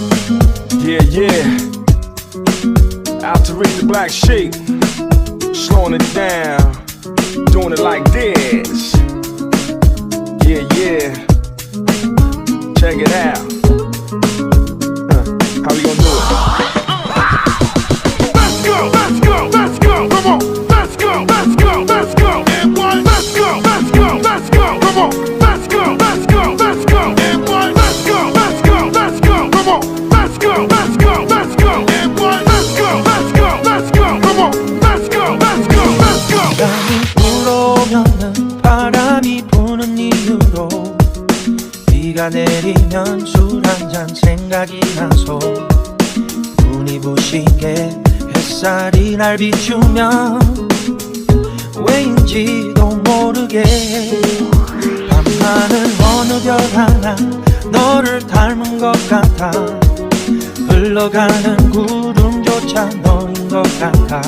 Yeah, yeah. Out to reach the black sheep. Slowing it down. Doing it like this. Yeah, yeah. Check it out. Huh, How we gonna do it? Let's go, let's go, let's go, come on, let's go, let's go, let's go, and one, let's go, let's go, let's go, come on, 비가 내리면 술 한 잔 생각이 나서 눈이 부시게 햇살이 날 비추면 왜인지도 모르게 밤하늘 어느 별 하나 너를 닮은 것 같아. 흘러가는 구름조차 너인 것 같아.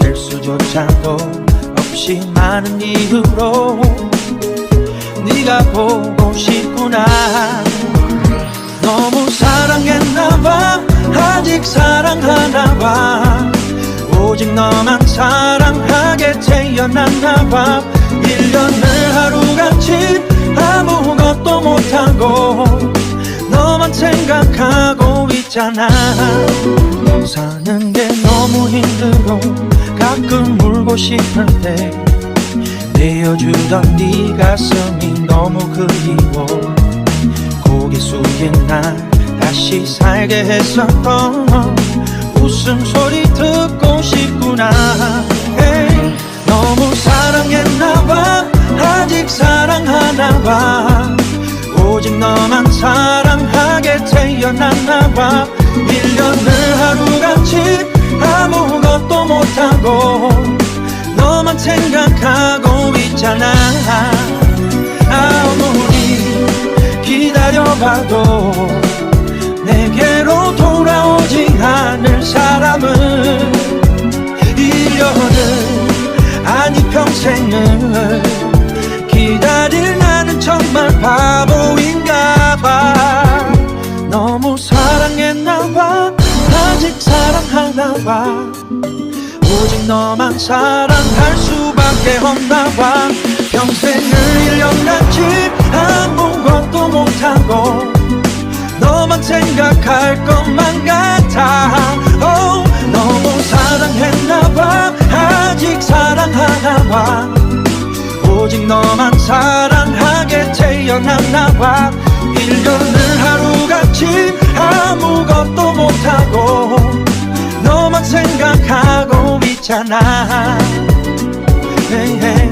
셀 수조차도 없이 많은 이유로 네가 보고 싶구나. 너무 사랑했나봐. 아직 사랑하나봐. 오직 너만 사랑하게 태어났나봐. 1년을 하루같이 아무것도 못하고 너만 생각하고 있잖아. 사는 게 너무 힘들고 가끔 울고 싶을 때 내어주던 네 가슴이 너무 그리워. 고개 숙인 날 다시 살게 했었던 웃음소리 듣고 싶구나. 에이, 너무 사랑했나봐. 아직 사랑하나봐. 오직 너만 사랑하게 태어났나봐. 1년을 있잖아. 아무리 기다려봐도 내게로 돌아오지 않을 사람은 1년을 아니 평생을 기다릴 나는 정말 바보인가 봐. 너무 사랑했나 봐. 아직 사랑하나 봐. 오직 너만 사랑할 수밖에 없나 봐 평생을 1년같이 아무것도 못하고 너만 생각할 것만 같아. Oh, 너무 사랑했나 봐. 아직 사랑하나 봐 오직 너만 사랑하게 태어났나 봐. 1년을 하루같이 아무것도 못하고 너만 생각하고 있잖아 hey, hey.